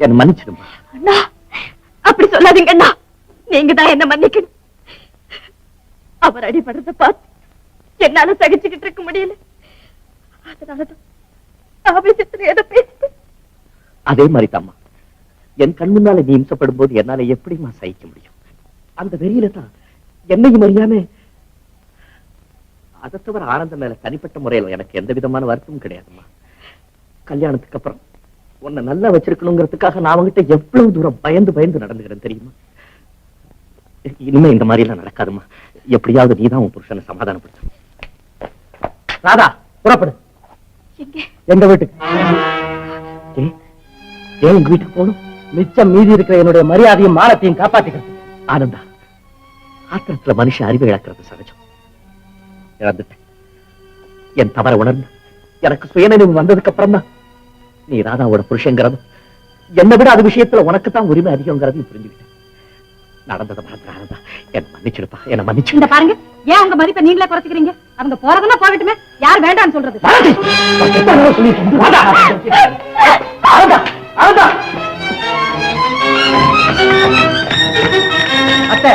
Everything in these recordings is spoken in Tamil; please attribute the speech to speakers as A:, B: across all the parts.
A: என்ன மன்னிச்சிடுமா?
B: அண்ணா அப்படி சொல்லாதீங்க அண்ணா. நீங்க தான் என்ன மன்னிக்கணும். அவர் அடிபடுறத பார்த்து என்னால சகிச்சுக்கிட்டு இருக்க முடியல. அதனாலதான் ஆவேசத்துல ஏதோ பேசிட்டு
A: அதே மாதிரி தாம்மா என் கண் முன்னால நீ இம்சப்படும் போது என்னால எப்படிம்மா சகிக்க முடியும்? அந்த வெறியில தான் என்னையும் அறியாம அதை தவிர ஆனந்தம் மேல தனிப்பட்ட முறையில எனக்கு எந்த விதமான வருத்தமும் கிடையாதும்மா. கல்யாணத்துக்கு அப்புறம் உன்னை நல்லா வச்சிருக்கணுங்கிறதுக்காக நான் அவங்கிட்ட எவ்வளவு தூரம் பயந்து பயந்து நடந்துக்கிறேன் தெரியுமா? இனிமே இந்த மாதிரி எல்லாம் நடக்காதும்மா. எப்படியாவது நீதான் உன் புருஷனை சமாதானப்படுத்த. ராதா புறப்படு.
B: எங்க?
A: வீட்டுக்கு. ஏன் எங்க வீட்டுக்கு போகணும்?
C: மிச்சம் மீதி இருக்கிற என்னுடைய மரியாதையும் மானத்தையும் காப்பாத்திக்கிறது
A: ஆனந்தா ஆத்திரத்துல மனுஷன் அறிவு இழக்கிறது சகஜம். இழந்துட்டேன் என் தவற உணர்ந்து எனக்கு சுயநினைவு வந்ததுக்கு அப்புறம் தான் நீ ராதாவோட புருஷங்கிறதும் என்னை விட அது விஷயத்துல உனக்கு தான் உரிமை அதிகங்கிறதையும் புரிஞ்சுக்கிட்டேன். நடந்ததை மறந்து ஆனந்தா என்ன மன்னிச்சிடுப்பா என்ன மன்னிச்சு
B: இந்த பாருங்க ஏன் உங்க மதிப்பை நீங்களே குறைச்சிக்கிறீங்க? அவங்க போறதுன்னா போகட்டுமே யார் வேண்டாம்னு சொல்றது.
A: ராதா.
C: அத்தை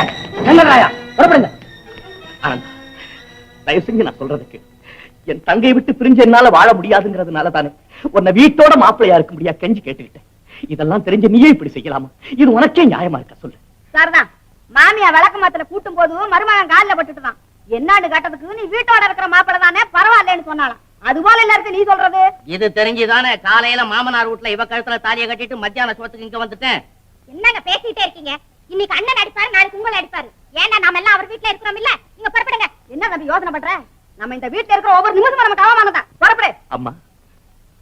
C: புறப்படுங்க.
A: தயவு செஞ்சு நான் சொல்றதுக்கு என் தங்கையை விட்டு பிரிஞ்சு என்னால வாழ முடியாதுங்கிறதுனால தானே உன்னை வீட்டோட மாப்பிள்ளையா இருக்க முடியா கெஞ்சி கேட்டுக்கிட்டேன். இதெல்லாம் தெரிஞ்ச நீயே இப்படி செய்யலாமா? இது உனக்கே நியாயமா இருக்க சொல்லு.
B: சரிதான் மாமியா விளக்கு மாத்துல கூட்டும் போது மருமகன் காலில் பட்டுட்டுதான். என்னாடு கட்டதுக்கு நீ வீட்டோட இருக்கிற மாப்பிள்ளை தானே பரவாயில்லன்னு சொன்னாலாம் அது போல என்ன இருக்கு நீ சொல்றது?
D: இது தெரிஞ்சுதானே காலையில மாமனார் வீட்டுல இவ கழுத்துல தாலியை கட்டிட்டு மத்தியான சோத்துக்கு இங்க வந்துட்டேன்.
B: என்னங்க பேசிட்டே இருக்கீங்க? இன்னைக்கு அண்ணன் அடிப்பாரு நாளைக்கு உங்களை அடிப்பாரு ஏன்னா நாம எல்லாம் அவர் வீட்டுல இருக்கிறோம் இல்ல? நீங்க புறப்படுங்க. என்ன தம்பி யோசனை பண்ற? நம்ம இந்த வீட்டுல இருக்கிற ஒவ்வொரு நிமிஷமும் நமக்கு அவமானதான் புறப்படு.
A: அம்மா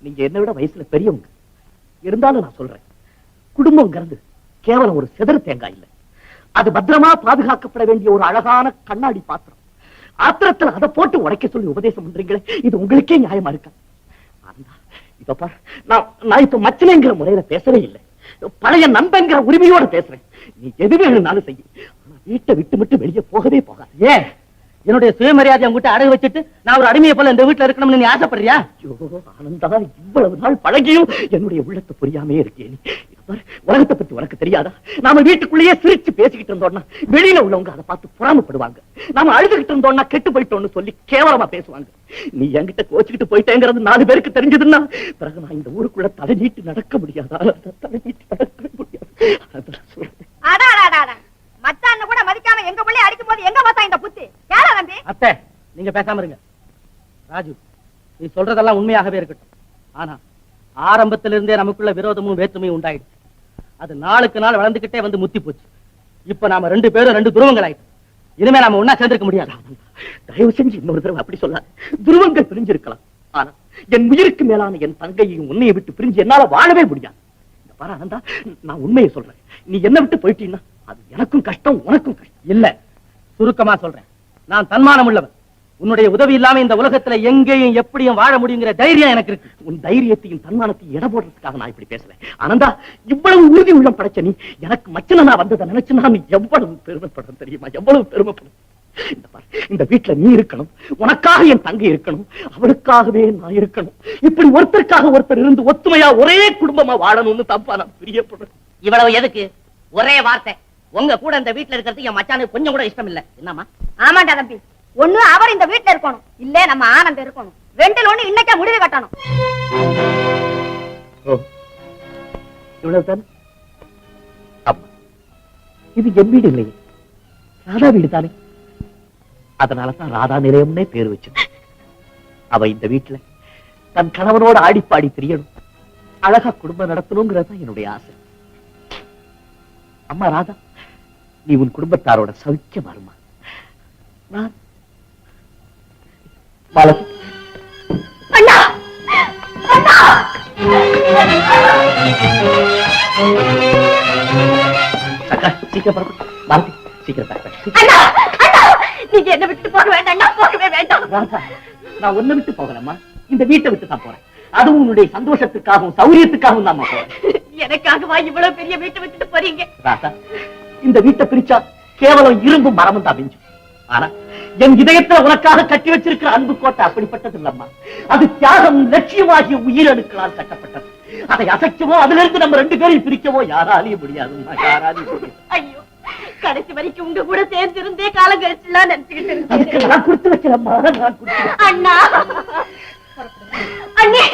A: நீங்க என்ன விட வயசுல பெரியவங்க. இருந்தாலும் நான் சொல்றேன். குடும்பம்ங்கிறது கேவலம் ஒரு செதறு தேங்காய் இல்ல. அது பத்திரமா பாதுகாக்கப்பட வேண்டிய ஒரு அழகான கண்ணாடி பாத்திரம். ஆத்திரத்துல அதை போட்டு உடைக்க சொல்லி உபதேசம் பண்றீங்களே இது உங்களுக்கே நியாயமா இருக்கா? இப்ப பாரு நான் நான் இப்ப மச்சனைங்கிற முறையில பேசவே இல்லை. பழைய நண்பங்கிற உரிமையோட பேசுறேன். நீ எது வேணும்னாலும் செய்யும் வீட்டை விட்டு விட்டு வெளியே போகவே போகாது.
C: ஏன்? என்னுடைய சுயமரியாதை உங்ககிட்ட அடகு வச்சுட்டு நான் ஒரு அடிமையை போல இந்த வீட்டுல இருக்கணும்னு நீ ஆசைப்படுறியா?
A: ஐயோ ஆனந்தா இவ்வளவு நாள் பழகியும் என்னுடைய உள்ளத்தை புரியாமே இருக்கே நீ. இத பாரு, உலகத்தை பத்தி உனக்கு தெரியாதா? நாம வீட்டுக்குள்ளேயே சிரிச்சு பேசிக்கிட்டு இருந்தோம்னா வெளியில உள்ளவங்க அதை பார்த்து பொறாமப்படுவாங்க. நாம அழுதுகிட்டு இருந்தோம்னா கெட்டு போயிட்டோம்னு சொல்லி கேவலமா பேசுவாங்க. நீ என்கிட்ட கோச்சுக்கிட்டு போயிட்டேங்கிறது நாலு பேருக்கு தெரிஞ்சதுன்னா பிறகு நான் இந்த ஊருக்குள்ள தலை நீட்டி நடக்க முடியாதா? தலை நீட்டி நடக்கவே முடியாது. அதான் சொல்றேன்.
B: அடாடாடாடா மச்சான் கூட மதிக்காம எங்க பிள்ளை அடிக்கும் போது எங்க பார்த்தா இந்த புத்தி? கேள தம்பி?
C: அத்தை நீங்க பேசாம இருங்க. ராஜு நீ சொல்றதெல்லாம் உண்மையாகவே இருக்கட்டும். ஆனா ஆரம்பத்துல இருந்தே நமக்குள்ள விரோதமும் வேற்றுமையும் உண்டாயிடுச்சு. அது நாளுக்கு நாள் வளர்ந்துகிட்டே வந்து முத்தி போச்சு. இப்ப நாம ரெண்டு பேரும் ரெண்டு துருவங்கள் ஆயிட்டோம் இனிமே நாம ஒன்னா சேர்ந்திருக்க முடியாது.
A: தயவு செஞ்சு இன்னொரு தடவை அப்படி சொல்லாது. துருவங்கள் பிரிஞ்சிருக்கலாம். ஆனா என் உயிருக்கு மேலான என் தங்கையும் உன்னையை விட்டு பிரிஞ்சு என்னால வாழவே முடியாது. இந்த பாரு ஆனந்தா நான் உண்மையை சொல்றேன். நீ என்ன விட்டு போயிட்டீன்னா அது எனக்கும் கஷ்டம் உனக்கும் கஷ்டம்.
C: இல்ல சுருக்கமா சொல்றேன். நான் தன்மானம் உள்ளவன். உன்னுடைய உதவி இல்லாம இந்த உலகத்துல எங்கேயும் எப்படியும் வாழ முடியுங்கிற தைரியம் எனக்கு இருக்கு.
A: உன் தைரியத்தையும் தன்மானத்தையும் இட போடுறதுக்காக நான் இப்படி பேசுறேன் ஆனந்தா இவ்வளவு உறுதி உள்ளம் படைச்ச நீ எனக்கு மச்சன நான் வந்ததை நினைச்சு நான் எவ்வளவு பெருமைப்படுறேன் தெரியுமா? எவ்வளவு பெருமைப்படும் இந்த இந்த வீட்டுல நீ இருக்கணும். உனக்காக என் தங்கை இருக்கணும். அவளுக்காகவே நான் இருக்கணும். இப்படி ஒருத்தருக்காக ஒருத்தர் இருந்து ஒத்துமையா ஒரே குடும்பமா வாழணும்னு தப்பா நான் பிரியப்படுறேன்.
D: இவ்வளவு எதுக்கு? ஒரே வார்த்தை. உங்க கூட இந்த வீட்டுல இருக்கிறது என் மச்சானுக்கு கொஞ்சம் கூட இஷ்டம் இல்ல என்னமா
B: ஆமாண்டா தம்பி. ஒண்ணு அவர் இந்த வீட்டுல இருக்கணும். இல்ல நம்ம ஆனந்த் இருக்கணும். ரெண்டுல ஒண்ணு இன்னைக்கே முடிவு கட்டணும்.
A: இது என் வீடு இல்லையே. ராதா வீடு தானே? அதனாலதான் ராதா நிலையம்னே பேர் வச்சு அவ இந்த வீட்டுல தன் கணவனோட ஆடிப்பாடி தெரியணும். அழகா குடும்பம் நடத்தணுங்கிறது என்னுடைய ஆசை. அம்மா ராதா. நீ உன் குடும்பத்தாரோட சௌக்கியம் வருமா? நான் மாலதி
B: அண்ணா! அண்ணா!
A: சக்கா சீக்கிரம்.
B: அண்ணா! அண்ணா! நீங்க என்ன விட்டு போக வேண்டாம் நான் போகவே வேண்டாம்.
A: நான் ஒண்ணு விட்டு போகலம்மா. இந்த வீட்டை விட்டு தான் போறேன். அதுவும் உன்னுடைய சந்தோஷத்துக்காகவும் சௌரியத்துக்காகவும் தான் போறேன்.
B: எனக்காகவா இவ்வளவு பெரிய வீட்டை விட்டுட்டு போறீங்க?
A: ராதா இந்த வீட்டை பிரிச்சா கேவலம் இரும்பு மரமும் தான் மிஞ்சும். ஆனா என் இதயத்துல உனக்காக கட்டி வச்சிருக்கிற அன்பு கோட்டை அப்படிப்பட்டது இல்லம்மா அது தியாகம் லட்சியமாகிய உயிரணுக்களால் கட்டப்பட்டது. அதை அசைச்சவோ அதுல இருந்து நம்ம ரெண்டு பேரையும் பிரிக்கவோ யாராலையும் முடியாதும்மா யாராலையும் முடியாது.
B: ஐயோ கடைசி வரைக்கும் உங்க கூட சேர்ந்து இருந்தே காலம் கழிச்சுலாம் நினைச்சுக்கிட்டு
A: நான் கொடுத்து வைக்கிறேம்மா நான்.
B: அண்ணா! அண்ணே!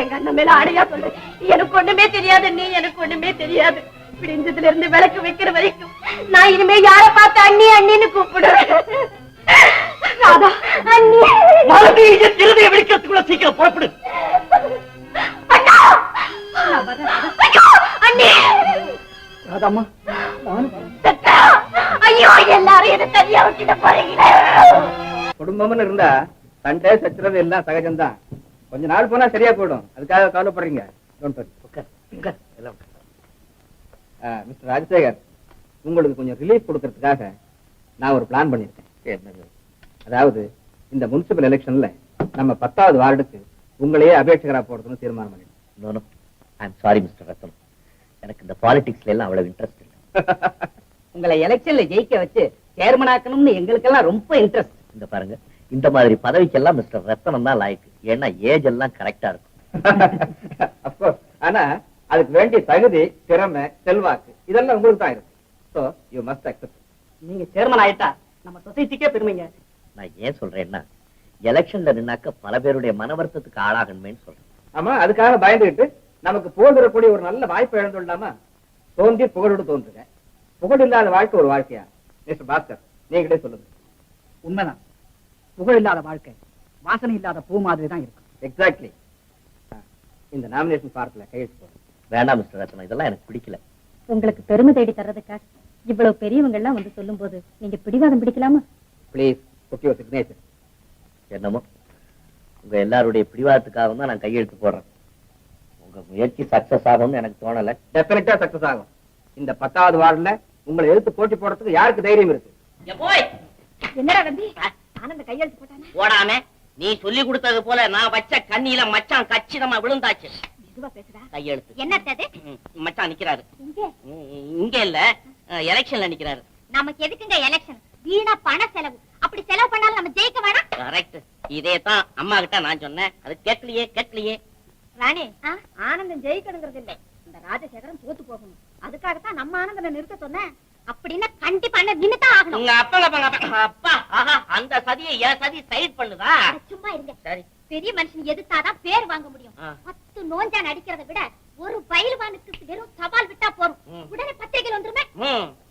B: எங்க அண்ணன் மேல ஆடையா சொல்லு. எனக்கு ஒண்ணுமே தெரியாது அண்ணே எனக்கு ஒண்ணுமே தெரியாது. பிடிஞ்சதுல இருந்து விளக்கு வைக்கிற வரைக்கும் நான் இனிமே யார பார்த்து அண்ணி அண்ணின்னு கூப்பிடுவேன்? ராதா அண்ணி.
A: என் இருதய வெடிக்கிறதுக்குள்ள சீக்கிரம் புறப்படு.
B: அண்ணா. ஐயோ, எல்லாரும் என்ன தனியா விட்டுட்டு போறீங்களே.
E: குடும்பம்னு இருந்தா சண்டை சச்சரவு எல்லாம் சகஜம்தான். கொஞ்ச நாள் போனா சரியா போயிடும். அதுக்காக கவலைப்படுறீங்க. டோன்ட் வரி
A: உட்கார், உட்கார், எல்லாம் உட்கார்.
E: மிஸ்டர் ராஜசேகர் உங்களுக்கு கொஞ்சம் ரிலீஃப் கொடுக்கறதுக்காக நான் ஒரு பிளான் பண்ணியிருக்கேன்? அதாவது இந்த முனிசிபல் எலெக்ஷன்ல நம்ம பத்தாவது வார்டுக்கு உங்களையே அபேட்சகரா போடுறதுன்னு தீர்மானம்
A: no. I'm sorry, Mr. ரத்தனம். எனக்கு இந்த பாலிடிக்ஸ்ல எல்லாம் அவ்வளவு இன்ட்ரெஸ்ட் இல்லை
D: உங்களை எலெக்ஷன்ல ஜெயிக்க வச்சு சேர்மன் ஆக்கணும்னு எங்களுக்கெல்லாம் ரொம்ப இன்ட்ரெஸ்ட்
A: இந்த பாருங்க இந்த மாதிரி பதவிக்கெல்லாம் மிஸ்டர் ரத்தனம் தான் லாய்க்கு ஏன்னா ஏஜ் எல்லாம் கரெக்டா இருக்கும்
E: ஆனா அதுக்கு வேண்டிய தகுதி திறமை செல்வாக்கு இதெல்லாம் உங்களுக்கு தான் இருக்கு. ஸோ யூ மஸ்ட் அக்செப்ட்
D: நீங்க சேர்மன் ஆயிட்டா நம்ம சொசைட்டிக்கே பெருமைங்க.
A: நான் ஏன் சொல்றேன்னா எலெக்ஷன்ல நின்னாக்க பல பேருடைய மன வருத்தத்துக்கு ஆளாகணுமேன்னு சொல்றேன்.
E: ஆமா அதுக்காக பயந்துகிட்டு நமக்கு புகழ் தரக்கூடிய ஒரு நல்ல வாய்ப்பை இழந்துள்ளாமா தோன்றி புகழோடு தோன்றுங்க புகழ் இல்லாத வாழ்க்கை ஒரு வாழ்க்கையா? மிஸ்டர் பாஸ்கர் நீங்களே சொல்லுங்க.
C: உண்மைதான். புகழ் இல்லாத வாழ்க்கை வாசனை இல்லாத பூ மாதிரி தான் இருக்கும்
E: எக்ஸாக்ட்லி இந்த நாமினேஷன் பார்ட்ல கையெழுத்து போடுங்க.
A: வேண்டாம் மிஸ்டர் ரத்னம். இதெல்லாம் எனக்கு பிடிக்கல.
B: உங்களுக்கு பெருமை தேடி தர்றதுக்காக இவ்வளவு பெரியவங்க எல்லாம் வந்து சொல்லும் போது நீங்க பிடிவாதம் பிடிக்கலாமா?
E: ப்ளீஸ் யுவர் சிக்னேச்சர்
A: என்னமோ? உங்க எல்லாருடைய பிடிவாதத்துக்காக தான் நான் கையெழுத்து போடுறேன். உங்க முயற்சி சக்சஸ் ஆகும்னு எனக்கு தோணல.
E: டெஃபினட்டா சக்சஸ் ஆகும். இந்த பத்தாவது வார்டுல உங்களை எதிர்த்து போட்டி போடுறதுக்கு யாருக்கு தைரியம் இருக்கு?
D: போய்!
B: என்னடா தம்பி? ஆனந்த கையெழுத்து போட்டானே?
D: ஓடாம நீ சொல்லி கொடுத்தது போல நான் வச்ச கண்ணியில மச்சான் கச்சிதமா விழுந்தாச்சு.
B: மெதுவா பேசுடா
D: கையெழுத்து.
B: என்னது
D: ம், மச்சான் நிக்கிறாரு.
B: இங்க?
D: இல்ல. எலெக்ஷன்ல நிக்கிறாரு.
B: நமக்கு எதுக்குங்க எலெக்ஷன்? வீணா பண செலவு. அப்படி செலவு பண்ணாலும் நம்ம ஜெயிக்க வேணாம்.
D: கரெக்ட். இதே தான் அம்மா கிட்ட நான் சொன்னேன். அது கேட்கலையே கேட்கலையே.
B: ராணி ஆனந்தம் ஜெயிக்கணுங்கிறது இல்லை. இந்த ராஜசேகரன் தோத்து போகணும். அதுக்காகத்தான் நம்ம ஆனந்தனை நிறுத்த சொன்னேன். அப்படின்னா கண்டிப்பா நின்னுதான் ஆகணும்.
D: உங்க அப்பா ஆஹா அந்த சதியை என் சதி சைட் பண்ணுதா?
B: அட, சும்மா இருங்க.
D: சரி.
B: பெரிய மனுஷன் எதிர்த்தாதான் பேர் வாங்க முடியும். பத்து நோஞ்சான் அடிக்கிறதை விட ஒரு பயில்வானுக்கு வெறும் சவால் விட்டா போறோம். உடனே பத்திரிகையில் வந்துருமே.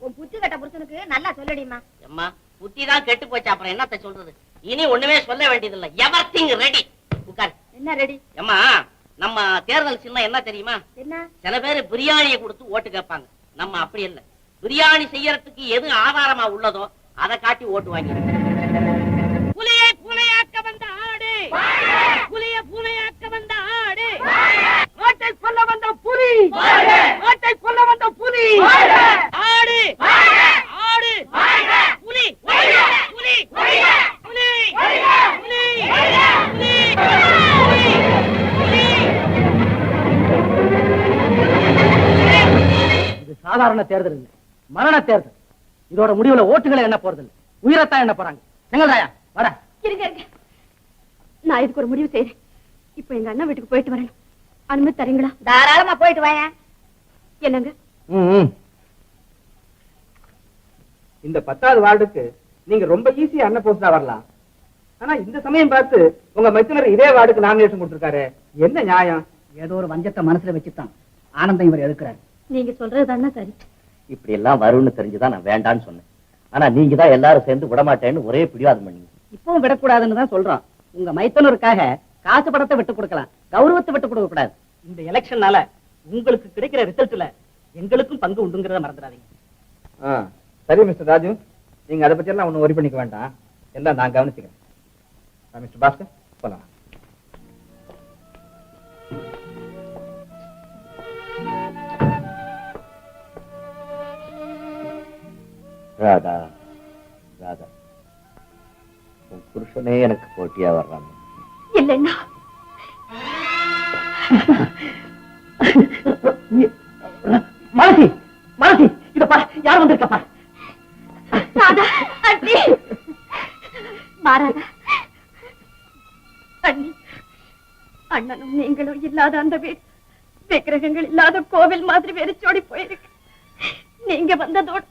B: உன் புத்தி கட்ட புருஷனுக்கு நல்லா சொல்லுடிமா
D: அம்மா புத்தி தான் கெட்டு போச்சு. அப்புறம் என்னத்த சொல்றது? இனி ஒண்ணுமே சொல்ல வேண்டியதில்லை. எவர்திங் ரெடி உட்கார்.
B: என்ன ரெடி
D: அம்மா நம்ம தேர்தல் சின்னம் என்ன தெரியுமா?
B: என்ன?
D: சில பேர் பிரியாணியை கொடுத்து ஓட்டு கேட்பாங்க. நம்ம அப்படி இல்ல. பிரியாணி செய்யறதுக்கு எது ஆதாரமா உள்ளதோ அதை காட்டி ஓட்டு வாங்கி புலியை பூனையாக்க
C: சாதாரண தேர்தல் இல்லை. மரண தேர்தல். இதோட முடிவுல ஓட்டுகளை என்ன போறது இல்லை உயிரத்தான் என்ன போறாங்க. செங்கல்ராயா வர.
B: இருங்க இருங்க. நான் இதுக்கு ஒரு முடிவு செய்யறேன் இப்போ எங்க அண்ணன் வீட்டுக்கு போயிட்டு வரேன். அனுமதி தரீங்களா? தாராளமா போயிட்டு வாயேன் என்னங்க?
E: இந்த பத்தாவது வார்டுக்கு நீங்க ரொம்ப ஈஸியா அண்ணன் போஸ்டா வரலாம். ஆனா இந்த சமயம் பார்த்து உங்க மைத்துனர் இதே வார்டுக்கு நாமினேஷன் கொடுத்திருக்காரு. என்ன நியாயம்?
C: ஏதோ ஒரு வஞ்சத்தை மனசுல வச்சுதான் ஆனந்தம் இவர் எதுக்குறாரு
B: நீங்க சொல்றதுதானே சரி.
A: இப்படி எல்லாம் வரும்னு தெரிஞ்சுதான் நான் வேண்டான்னு சொன்னேன். ஆனா நீங்க தான் எல்லாரும் சேர்ந்து விடமாட்டேன்னு ஒரே பிடிவாதம் பண்ணீங்க.
C: இப்பவும் விடக்கூடாதுன்னு தான் சொல்றோம். உங்க மைத்தனருக்காக காசு படத்தை விட்டு கொடுக்கலாம். கௌரவத்தை விட்டு கொடுக்க கூடாது. இந்த எலெக்ஷன்னால உங்களுக்கு கிடைக்கிற ரிசல்ட்ல எங்களுக்கும் பங்கு உண்டுங்கிறத மறந்துடாதீங்க.
E: சரி மிஸ்டர் ராஜு. நீங்க அதை பத்தி எல்லாம் ஒண்ணும் ஒரி பண்ணிக்க வேண்டாம். எல்லாம் நான் கவனிச்சுக்கிறேன். மிஸ்டர் பாஸ்கர் போலாம்.
A: ராதா ராதா. உன் புருஷனே எனக்கு போட்டியா வர்றாங்க
B: இல்லைன்னா
C: மனசி மனசி இத பாரு யார் வந்திருக்கா பாரு?
B: ராதா அண்ணி. மாறாதா அண்ணி அண்ணனும் நீங்களும் இல்லாத அந்த வீடு விக்கிரகங்கள் இல்லாத கோவில் மாதிரி வெறிச்சோடி போயிருக்கு. நீங்க வந்ததோட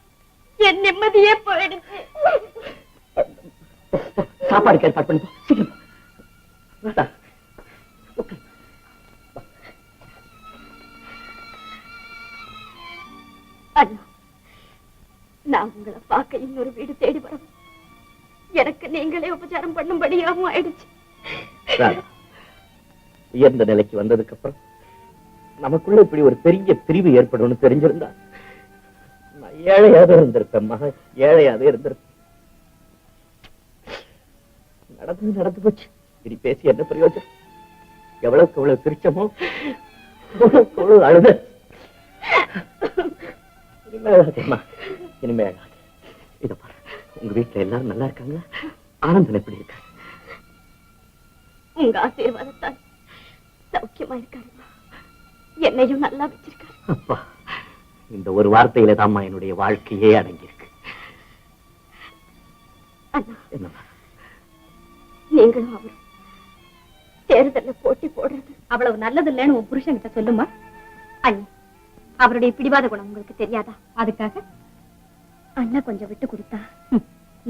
B: என் நிம்மதியே போயிடுச்சு.
A: சாப்பாடுக்கு ஏற்பாடு பண்ணி. சீக்கிரம்
B: நான் உங்களை பார்க்க இன்னொரு வீடு தேடி வரேன் எனக்கு நீங்களே உபச்சாரம் பண்ணும்படியாகவும் ஆயிடுச்சு.
A: உயர்ந்த நிலைக்கு வந்ததுக்கு அப்புறம் நமக்குள்ள இப்படி ஒரு பெரிய பிரிவு ஏற்படும்னு தெரிஞ்சிருந்தா இருந்திருப்பேன் மகன் ஏழையாவது இருந்திருப்பேன். நடந்து நடந்து போச்சு. இனி பேசி என்ன பிரயோஜனம்? எவ்வளவுக்கு எவ்வளவு அவ்வளவு அழுத இனிமே அழாதேம்மா இனிமே அழாது இத பாரு உங்க வீட்டுல எல்லாரும் நல்லா இருக்காங்க? ஆனந்தன் எப்படி இருக்காரு?
B: உங்க ஆசீர்வாதத்தால் சௌக்கியமா இருக்காருமா என்னையும் நல்லா வச்சிருக்காரு.
A: அப்பா. இந்த ஒரு வார்த்தையில தாம்மா என்னுடைய வாழ்க்கையே அடங்கியிருக்கு.
B: நீங்களும் அவரும் தேர்தல்ல போட்டி போடுறது. அவ்வளவு நல்லது இல்லைன்னு உன் புருஷன்கிட்ட சொல்லுமா? அண்ணி அவருடைய பிடிவாத குணம் உங்களுக்கு தெரியாதா? அதுக்காக அண்ணா கொஞ்சம் விட்டு கொடுத்தா.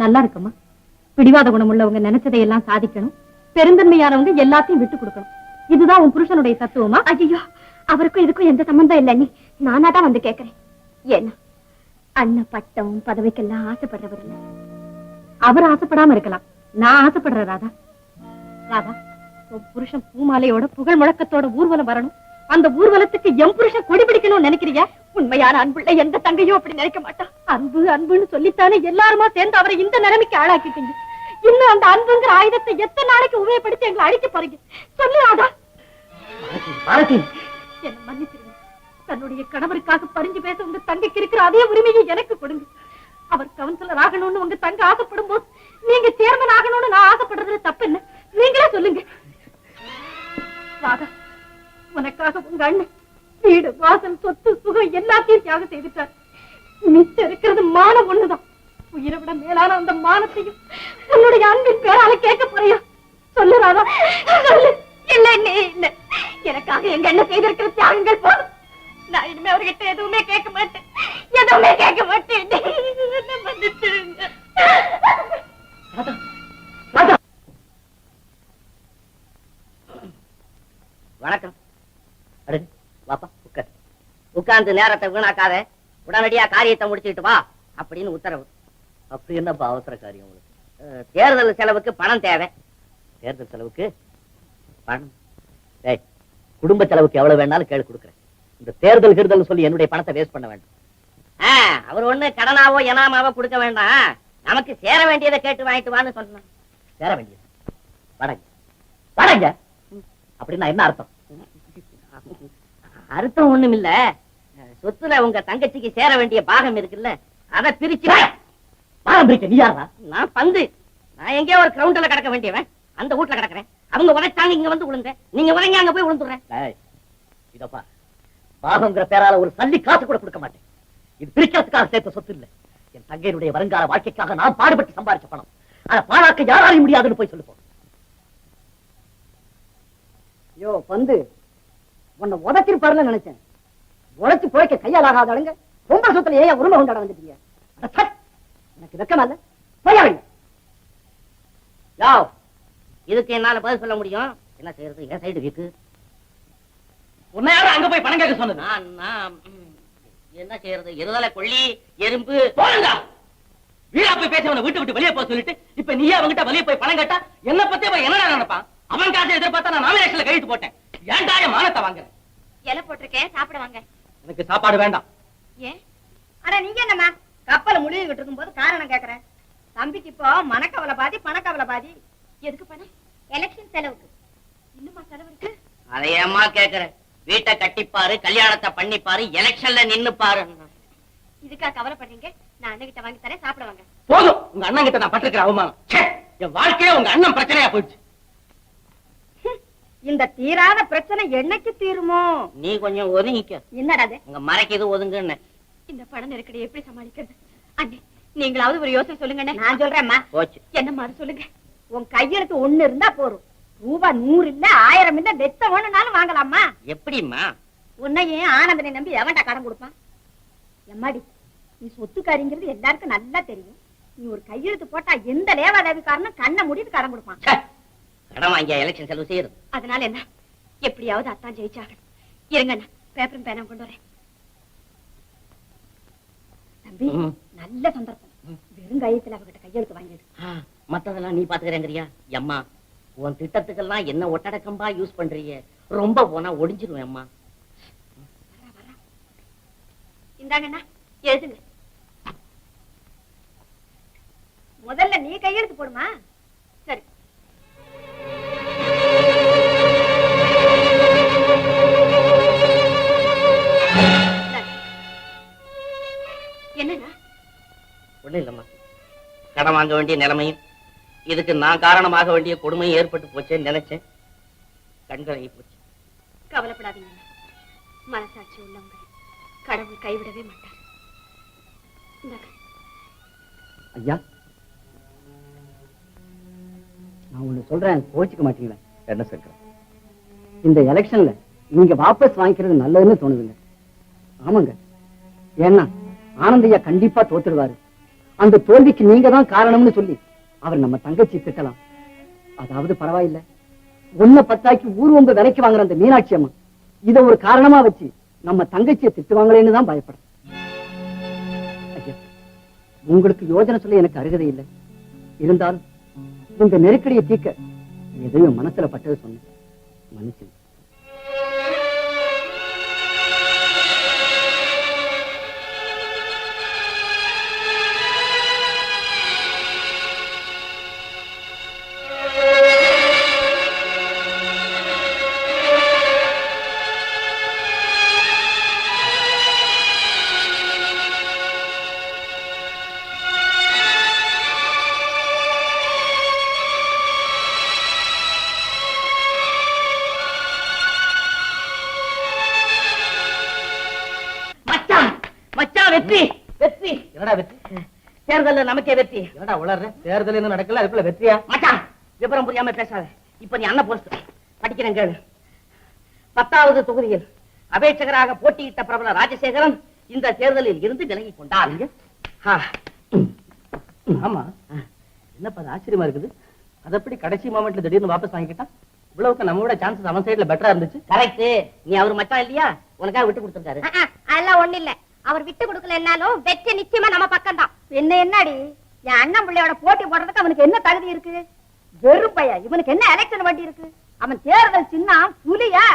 B: நல்லா இருக்குமா பிடிவாத குணம் உள்ளவங்க நினைச்சதை எல்லாம் சாதிக்கணும். பெருந்தன்மையானவங்க எல்லாத்தையும் விட்டு கொடுக்கணும். இதுதான் உன் புருஷனுடைய தத்துவமா? ஐயோ அவருக்கும் இதுக்கும் எந்த சம்பந்தம் இல்லை நீ நானா தான் வந்து கேக்குறேன். ஏன்னா அண்ணன் பட்டம் பதவிக்கெல்லாம் ஆசைப்படுறவர் இல்லை அவர் ஆசைப்படாம இருக்கலாம். நான் ஆசைப்படுறேன் ராதா. ராதா உன் புருஷன் பூமாலையோட புகழ் முழக்கத்தோட ஊர்வலம் வரணும். அந்த ஊர்வலத்துக்கு என் புருஷன் கொடி பிடிக்கணும்னு நினைக்கிறியா? உண்மையான அன்புள்ள எந்த தங்கையும் அப்படி நினைக்க மாட்டா அன்பு அன்புன்னு சொல்லித்தானே எல்லாருமா சேர்ந்து அவரை இந்த நிலைமைக்கு ஆளாக்கிட்டீங்க. இன்னும் அந்த அன்புங்கிற ஆயுதத்தை எத்தனை நாளைக்கு உபயோகப்படுத்தி எங்களை அழிக்க போறீங்க? சொல்லு ராதா. என்ன மன்னிச்சிருங்க தன்னுடைய கணவருக்காக பறிஞ்சு பேச உங்க தங்கைக்கு இருக்கிற அதே உரிமையை எனக்கு கொடுங்க. அவர் கவுன்சிலர் ஆகணும்னு உங்க தங்க ஆசைப்படும் போது நீங்க சேர்மன் ஆகணும்னு நான் ஆசைப்படுறதுல தப்பு என்ன நீங்களே சொல்லுங்க. ராதா உனக்காக உங்க அண்ணன் வீடு வாசல் சொத்து சுகம் எல்லாத்தையும் தியாகம் செய்துட்டார். மிச்சம் இருக்கிறது மானம் ஒண்ணுதான். உயிரை விட மேலான அந்த மானத்தையும் உன்னுடைய அன்பின் பேரால கேட்க போறியா? சொல்லு ராதா சொல்லு. இல்ல இல்ல இல்ல. எனக்காக எங்க அண்ணன் செய்திருக்கிற தியாகங்கள் போதும். நான் இனிமே அவர்கிட்ட எதுவுமே கேட்க மாட்டேன். எதுவுமே கேட்க மாட்டேன்.
D: வணக்கம்.
A: வாப்பா உட்கார்.
D: உட்கார்ந்து நேரத்தை வீணாக்காத உடனடியா காரியத்தை முடிச்சுட்டு வா அப்படின்னு உத்தரவு.
A: அப்படி என்னப்பா அவசர காரியம் உங்களுக்கு?
D: தேர்தல் செலவுக்கு பணம் தேவை.
A: தேர்தல் செலவுக்கு பணம். குடும்ப செலவுக்கு எவ்வளவு வேணாலும் கேள்வி கொடுக்குறேன். இந்த தேர்தல் கிருதல் சொல்லி என்னுடைய பணத்தை வேஸ்ட் பண்ண வேண்டாம்.
D: அவர் ஒண்ணு கடனாவோ எனாமாவோ கொடுக்க வேண்டாம். நமக்கு சேர வேண்டியதை கேட்டு வாங்கிட்டு வான்னு சொன்னான்
A: சேர வேண்டியது. வடங்க. வடங்க. அப்படின்னா என்ன அர்த்தம்?
D: அர்த்தம் ஒண்ணும் இல்ல. சொத்துல உங்க தங்கச்சிக்கு சேர வேண்டிய பாகம் இருக்குல்ல அதை பிரிச்சு
A: பாரம்பரிக்க நீ யாரா
D: நான் பந்து. நான் எங்கேயோ ஒரு கிரவுண்ட்ல கிடக்க வேண்டியவன். அந்த வீட்ல கிடக்குறேன். அவங்க உரைச்சாங்க இங்க வந்து விழுந்தேன். நீங்க உரைங்க அங்க போய் விழுந்துடுறேன்.
A: இதப்பா. பாகங்கிற பேரால ஒரு சல்லி காசு கூட கொடுக்க மாட்டேன். இது பிரிக்கிறதுக்காக சேர்த்த சொத்து இல்ல. என் தங்கையினுடைய வருங்கால வாழ்க்கைக்காக நான் பாடுபட்டு சம்பாதிச்ச பணம். அதை பாழாக்க யாராலையும் முடியாதுன்னு போய் சொல்லு ஐயோ
C: யோ பந்து. உன்னை உதச்சிருப்பாருன்னு நினைச்சேன். உழைச்சு போய்க்க கையால் ஆகாதவங்க ரொம்ப சொத்துல ஏன் உரிமை கொண்டாட வந்துட்டீங்க? எனக்கு வெக்கமா இல்ல. போயாவீங்க
D: இதுக்கு என்னால பதில் சொல்ல முடியும்? என்ன செய்யறது என் சைடு வீக்கு
C: உன்னையாவது அங்க போய் பணம் கேட்க சொன்னது?
D: நான் நான் ம், என்ன செய்யறது? எருதலை கொள்ளி எறும்பு.
C: போடுங்க வீரா போய் பேச வீட்டு விட்டு வெளியே போக சொல்லிட்டு இப்ப நீயே அவங்கிட்ட வெளியே போய் பணம் கேட்டா என்ன பத்தி அவன் என்னடா நினைப்பான்? அவன் காசை எதிர்பார்த்தா நான் நாமினேஷன்ல கழித்து போட்டேன். ஏன்டா என் மானத்தை வாங்குறேன்
B: இலை போட்டிருக்கேன் சாப்பிட வாங்க.
C: எனக்கு சாப்பாடு வேண்டாம்.
B: ஏன்? ஆனா நீங்க என்னம்மா? கப்பல முழுகிட்டு இருக்கும்போது காரணம் கேக்குறேன் தம்பிக்கு இப்போ மனக்கவலை பாதி பணக்கவலை பாதி. எதுக்கு பணம்? எலெக்ஷன் செலவுக்கு. இன்னுமா செலவு இருக்கு?
D: அதை ஏம்மா கேக்குறேன் வீட்டை கட்டிப்பாரு கல்யாணத்தை பண்ணிப்பாரு எலெக்ஷன்ல நின்னுப்பாரு.
B: இதுக்கா கவலைப்படுறீங்க? நான் அண்ணகிட்ட வாங்கி தரேன் சாப்பிட வாங்க.
C: போதும். உங்க அண்ணன் கிட்ட நான் பட்டிருக்கிற அவமானம். என் வாழ்க்கையே உங்க அண்ணன் பிரச்சனையா போயிடுச்சு.
B: இந்த தீராத பிரச்சனை என்னைக்கு தீருமோ?
D: நீ கொஞ்சம் ஒதுங்கிக்க.
B: என்னடா
D: உங்க மறைக்குது ஒதுங்குன்னு.
B: இந்த பணம் நெருக்கடி எப்படி சமாளிக்கிறது? அண்ணே நீங்களாவது ஒரு யோசனை சொல்லுங்க நான் சொல்றேன்மா
D: போச்சு.
B: என்னம்மா அது சொல்லுங்க. உன் கையெழுத்து ஒண்ணு இருந்தா போதும். ரூபாய் நூறு இல்ல ஆயிரம் இல்ல வெத்த வேணும்னாலும் வாங்கலாமா?
D: எப்படிம்மா?
F: உன்னையே ஆனந்தனை நம்பி எவன்டா கடன் கொடுப்பான்? எம்மாடி நீ சொத்துக்காரிங்கிறது எல்லாருக்கும் நல்லா தெரியும். நீ ஒரு கையெழுத்து போட்டா எந்த லேவாதேவிக்காரனும் கண்ணை மூடிட்டு கடன் கொடுப்பான்.
D: கடன் வாங்கியா எலெக்ஷன் செலவு செய்யறது?
F: அதனால என்ன? எப்படியாவது அத்தான் ஜெயிச்சாகணும். இருங்க அண்ணா பேப்பரும் பேனா கொண்டு வரேன். தம்பி. நல்ல சந்தர்ப்பம். வெறும் கையத்துல அவகிட்ட கையெழுத்து வாங்கிடு
D: ஆ, மத்ததெல்லாம் நீ பாத்துக்கிறேங்கிறியா? அம்மா உன் திட்டத்துக்கெல்லாம் என்ன ஒட்டடக்கம்பா யூஸ் பண்றீங்க? ரொம்ப போனா ஒடிஞ்சிருவேன் அம்மா.
F: இந்தாங்கண்ணா எழுதுங்க. முதல்ல நீ கையெழுத்து போடுமா? சரி. என்னண்ணா?
D: ஒண்ணும் இல்லம்மா. கடன் வாங்க வேண்டிய நிலைமையும் இதுக்கு நான் காரணமாக வேண்டிய கொடுமையும் ஏற்பட்டு போச்சேன்னு நினைச்சேன். கண்களை போச்சு.
F: கவலைப்படாதீங்க. மனசாட்சி உள்ளவங்க கடவுள் கைவிடவே மாட்டார்.
G: ஐயா நான் ஒண்ணு சொல்றேன் கோச்சிக்க மாட்டீங்களா?
A: என்ன சங்கர்?
G: இந்த எலெக்ஷன்ல நீங்க வாபஸ் வாங்கிக்கிறது நல்லதுன்னு தோணுதுங்க. ஆமாங்க. ஏன்னா ஆனந்தையா கண்டிப்பா தோத்துடுவாரு. அந்த தோல்விக்கு நீங்க தான் காரணம்னு சொல்லி அவர் நம்ம தங்கச்சி திட்டலாம். அதாவது பரவாயில்ல. ஒன்ன பத்தாக்கி ஊர்வம்பு விலைக்கு வாங்குற அந்த மீனாட்சி அம்மா இத ஒரு காரணமா வச்சு நம்ம தங்கச்சியை திட்டுவாங்களேன்னு தான் பயப்படுறேன். உங்களுக்கு யோஜனை சொல்ல எனக்கு அருகதை இல்லை. இருந்தாலும் இந்த நெருக்கடியை தீக்க எதையும் மனசுல பட்டது சொன்னேன். மன்னிச்சு
D: தேர்தல்ல நமக்கே வெற்றி.
G: என்னடா உளர்ற? தேர்தல் இன்னும் நடக்கல அதுக்குள்ள வெற்றியா?
D: மச்சான் விவரம் புரியாம பேசாத. இப்ப நீ அண்ணன் போஸ்ட் படிக்கிறேன் கேளு. பத்தாவது தொகுதியில் அபேட்சகராக போட்டியிட்ட பிரபல ராஜசேகரன் இந்த தேர்தலில் இருந்து விலகி கொண்டார்.
G: ஆமா. என்னப்பா அது ஆச்சரியமா இருக்குது? அது எப்படி கடைசி மொமெண்ட்ல திடீர்னு வாபஸ் வாங்கிக்கிட்டான்? இவ்வளவுக்கு நம்ம விட சான்சஸ் அவன் சைடுல பெட்டரா இருந்துச்சு.
D: கரெக்ட் நீ அவர் மச்சான் இல்லையா? உனக்காக விட்டு கொடுத்திருக்காரு.
F: அதெல்லாம் ஒண்ணு இல்ல. அவர் விட்டு கொடுக்கலன்னாலும் வெற்றி நிச்சயமா நம்ம பக்கம் தான் என்ன என்னடி? என் அண்ணன் பிள்ளையோட போட்டி போடுறதுக்கு அவனுக்கு என்ன தகுதி இருக்கு? வெறும் இவனுக்கு என்ன எலெக்ஷன் வண்டி இருக்கு? அவன் தேர்தல் சின்ன புலியா?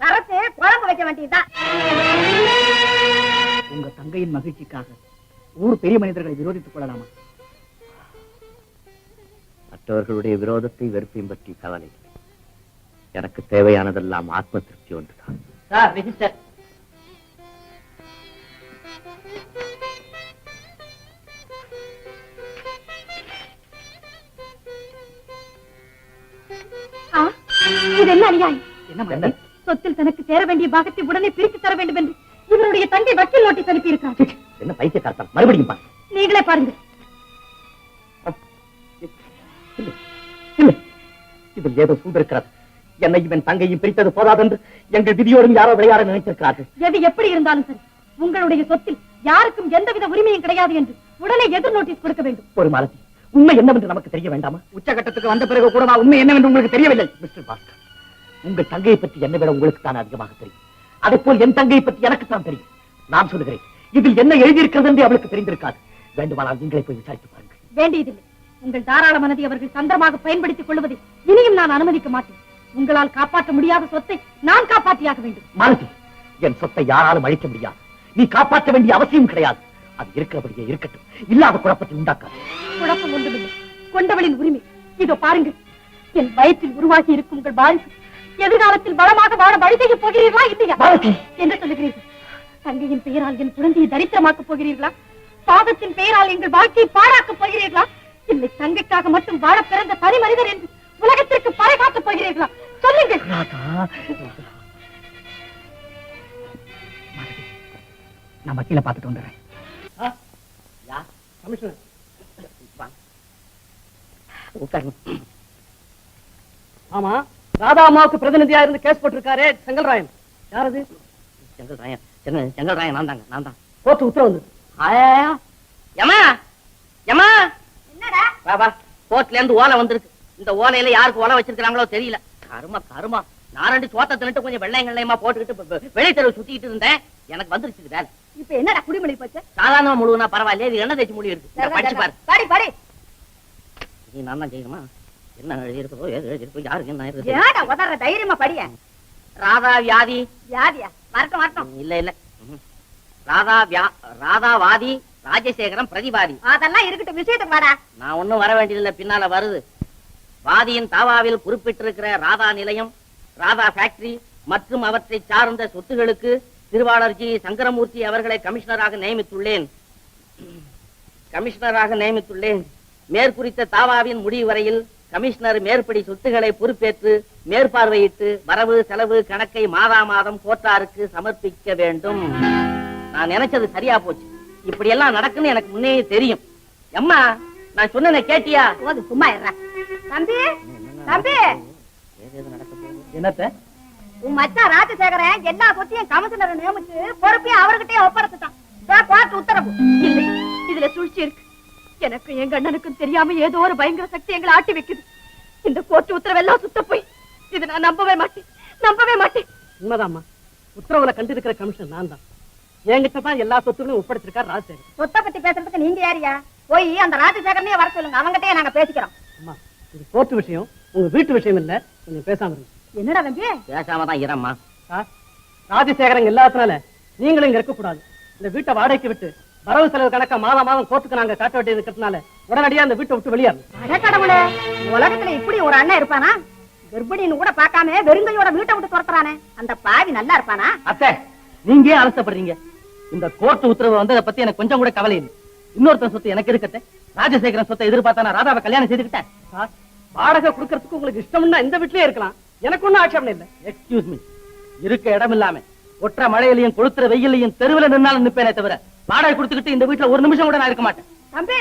F: கரத்து குழம்பு வைக்க வேண்டியதுதான்.
G: உங்க தங்கையின் மகிழ்ச்சிக்காக ஊர் பெரிய மனிதர்களை விரோதித்துக் கொள்ளலாமா?
A: மற்றவர்களுடைய விரோதத்தை வெறுப்பையும் பற்றி கவலை. எனக்கு தேவையானதெல்லாம் ஆத்ம திருப்தி ஒன்றுதான்.
G: சார்
F: இது என்ன அநியாயம்?
G: என்ன?
F: சொத்தில் தனக்கு சேர வேண்டிய பாகத்தை உடனே பிரித்து தர வேண்டும் என்று இவருடைய தங்கை வக்கீல் நோட்டீஸ் அனுப்பி இருக்கிறார்
A: என்ன பைத்தியக்காரத்தனம்? மறுபடியும் பாரு
F: நீங்களே பாருங்க
A: இதில் ஏதோ சூழ்ந்திருக்கிறது என்னை இவன் தங்கையும் பிரித்தது போதாதென்று எங்கள் விதியோடும் யாரோ விளையாட நினைத்திருக்கிறார்கள்.
F: எது எப்படி இருந்தாலும் சரி உங்களுடைய சொத்தில் யாருக்கும் எந்தவித உரிமையும் கிடையாது என்று உடனே எதிர் நோட்டீஸ் கொடுக்க வேண்டும்.
A: ஒரு மாலதி உண்மை என்னவென்று நமக்கு தெரிய வேண்டாமா?
G: உச்சகட்டத்துக்கு வந்த பிறகு கூட உண்மை என்னவென்று உங்களுக்கு தெரியவில்லை.
A: மிஸ்டர் பாஸ்கர் உங்கள் தங்கையை பற்றி என்னை விட உங்களுக்கு தான் அதிகமாக தெரியும். அதே போல் என் தங்கையை பற்றி எனக்கு தான் தெரியும். நான் சொல்லுகிறேன் இதில் என்ன எழுதியிருக்கிறது என்று அவளுக்கு தெரிந்திருக்காது. வேண்டுமானால் நீங்களே போய் விசாரித்து பாருங்கள்.
F: வேண்டியதில்லை. உங்கள் தாராள மனதை அவர்கள் தந்திரமாக பயன்படுத்திக் கொள்வதை இனியும் நான் அனுமதிக்க மாட்டேன். உங்களால் காப்பாற்ற முடியாத சொத்தை நான் காப்பாற்றியாக வேண்டும்.
A: மாலதி என் சொத்தை யாராலும் அழிக்க முடியாது. நீ காப்பாற்ற வேண்டிய அவசியம் கிடையாது. அது இருக்கிறபடியே இருக்கட்டும். இல்லாத குழப்பத்தை உண்டாக்காது.
F: குழப்பம் ஒன்றுமில்லை. கொண்டவளின் உரிமை. இதோ பாருங்கள். என் வயிற்றில் உருவாகி இருக்கும் உங்கள் வாரிசு எதிர்காலத்தில் பலமாக வாழ வழி செய்ய போகிறீர்களா இல்லையா! என்ன சொல்லுகிறீர்கள். தங்கையின் பெயரால் என் குழந்தையை தரித்திரமாக்கப் போகிறீர்களா? பாவத்தின் பெயரால் எங்கள் வாழ்க்கையை பாழாக்கப் போகிறீர்களா? இல்லை தங்கைக்காக மட்டும் வாழ பிறந்த தனி மனிதர் என்று உலகத்திற்கு பறைகாட்டப் போகிறீர்களா? சொல்லுங்கள்.
G: நான் வக்கீல பார்த்துட்டு வந்துடுறேன். கமிஷனர்.
D: உட்காருங்க.
G: ஆமா ராதா அம்மாவுக்கு பிரதிநிதியா இருந்து கேஸ் போட்டிருக்காரே செங்கல்ராயன். யார் அது
D: செங்கல் ராயன் செங்கல் செங்கல் ராயன் நான் தாங்க நான் தான்.
H: கோர்ட்டு உத்தரவு வந்து
D: ஆயா யமா யமா
I: என்னடா?
D: வா வா. கோர்ட்ல இருந்து ஓலை வந்திருக்கு. இந்த ஓலையில யாருக்கு ஓலை வச்சிருக்காங்களோ தெரியல. கருமா கருமா. நான் ரெண்டு சோத்த தின்னுட்டு கொஞ்சம் வெள்ளையங்கள்லையுமா போட்டுக்கிட்டு வெளித்தெருவு சுத்திட்டு இருந்தேன். எனக்கு வந்துருச்சு வேலை.
I: இப்ப என்னடா குடிமொழி போச்சு?
D: சாதாரண முழுவனா பரவாயில்ல இது என்ன தேய்ச்சி முழு இருக்கு? படிச்சு பாரு.
I: படி படி.
D: நீ நான் செய்யணுமா? என்ன எழுதியிருக்கோ ஏது எழுதியிருக்கோ யாருக்கு என்ன இருக்கு
I: ஏடா உதற தைரியமா படிய?
D: ராதா வியாதி.
I: வியாதியா? வரட்டும் வரட்டும்.
D: இல்ல இல்ல. ராதா வியா ராதாவாதி ராஜசேகரம் பிரதிவாதி
I: அதெல்லாம் இருக்கட்டும் விஷயத்துக்கு வாடா.
D: நான் ஒண்ணும் வர வேண்டியதில்லை பின்னால வருது. வாதியின் தாவாவில் குறிப்பிட்டிருக்கிற ராதா நிலையம் ராதா ஃபேக்டரி மற்றும் அவற்றை சார்ந்த சொத்துகளுக்கு திருவாளர் ஜி சங்கரமூர்த்தி அவர்களை கமிஷனராக நியமித்துள்ளேன். கமிஷனராக நியமித்துள்ளேன். மேற்குறித்த தாவாவின் முடிவு வரையில் கமிஷனர் மேற்படி சொத்துக்களை பொறுப்பேற்று மேற்பார்வையிட்டு வரவு செலவு கணக்கை மாதா மாதம் கோட்டாருக்கு சமர்ப்பிக்க வேண்டும். நான் நினைச்சது சரியா போச்சு. இப்படி எல்லாம் நடக்குன்னு எனக்கு முன்னே தெரியும். அம்மா நான் சொன்னதை கேட்டியா?
I: சும்மா இருடா. தம்பி தம்பி.
H: என்னத்த?
I: உன் மச்சான் ராஜசேகரன் எல்லா சொத்தையும் கமிஷனரை நியமிச்சு பொறுப்பையும் அவர்கிட்டயே ஒப்படைச்சிட்டான். கோர்ட் உத்தரவு.
B: இல்லை இதுல சூழ்ச்சி இருக்கு. எனக்கு எங்க அண்ணனுக்கும் தெரியாம ஏதோ ஒரு பயங்கர சக்தி எங்களை ஆட்டி வைக்குது. இந்த கோர்ட்டு உத்தரவெல்லாம் சுத்த போய் இது நான் நம்பவே மாட்டேன். நம்பவே மாட்டேன்.
H: உண்மைதாம்மா. உத்தரவுல கண்டிருக்கிற கமிஷன் நான் தான். என்கிட்ட தான் எல்லா சொத்துக்களையும் ஒப்படைச்சிருக்கார் ராஜசேகர்
I: சொத்தை பத்தி பேசுறதுக்கு நீங்க யாரியா போய் அந்த ராஜசேகரனையே வர சொல்லுங்க. அவங்கிட்டயே நாங்க பேசிக்கிறோம்.
H: அம்மா இது கோர்ட்டு விஷயம். உங்க வீட்டு விஷயம் இல்ல. கொஞ்சம் பேசாம இருங்க.
I: என்னடா தம்பி?
D: பேசாம தான் இரம்மா
H: ராஜசேகரன் இல்லாதனால நீங்களும் இங்க இருக்கக்கூடாது. இந்த வீட்டை வாடகைக்கு விட்டு வரவு செலவு கணக்கா மாதம் மாதம் கோர்ட்டுக்கு நாங்க காட்ட வேண்டியது இருக்கிறதுனால உடனடியா அந்த வீட்டை விட்டு வெளியேறணும்
I: அடக்கடவுளே உலகத்துல இப்படி ஒரு அண்ணன் இருப்பானா? கர்ப்பிணின்னு கூட பார்க்காம வெறுங்கையோட வீட்டை விட்டு துரத்துறானே. அந்த பாவி நல்லா இருப்பானா?
H: அத்தை நீங்க ஏன் அலசப்படுறீங்க? இந்த கோர்ட் உத்தரவு வந்ததை பத்தி எனக்கு கொஞ்சம் கூட கவலை இல்லை. இன்னொருத்தன் சொத்து எனக்கு இருக்கட்டே ராஜசேகரன் சொத்தை எதிர்பார்த்தா நான் ராதாவை கல்யாணம் செய்துக்கிட்டேன்? வாடகை கொடுக்கறதுக்கு உங்களுக்கு இஷ்டம்னா இந்த வீட்லயே இருக்கலாம். எனக்கு ஒண்ணும் ஆட்சேபம் இல்லை. எக்ஸ்கியூஸ் மீ இருக்க இடம் இல்லாம ஒற்ற மழையிலையும் கொளுத்துற வெயிலையும் தெருவுல நின்னாலும் நிப்பேனே தவிர வாடகை கொடுத்துக்கிட்டு இந்த வீட்டுல ஒரு நிமிஷம் கூட நான் இருக்க மாட்டேன்.
I: தம்பி